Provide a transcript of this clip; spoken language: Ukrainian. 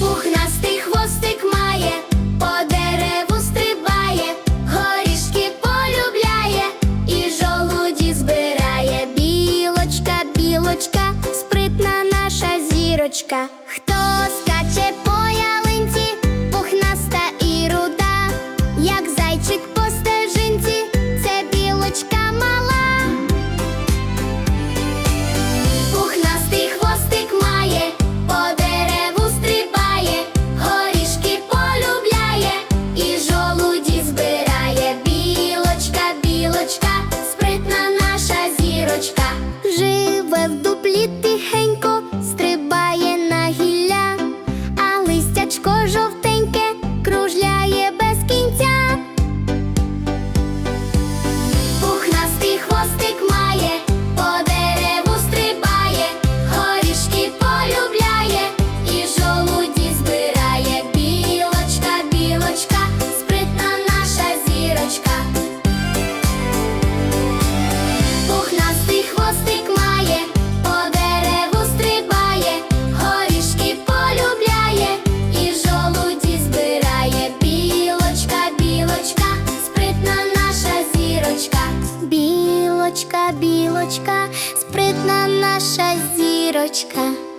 Пухнастий хвостик має, по дереву стрибає, горішки полюбляє і жолуді збирає білочка, білочка, спритна наша зірочка. Хто скаче по ялинці, пухнаста і руда, як зайчик по білочка, білочка, спритна наша зірочка.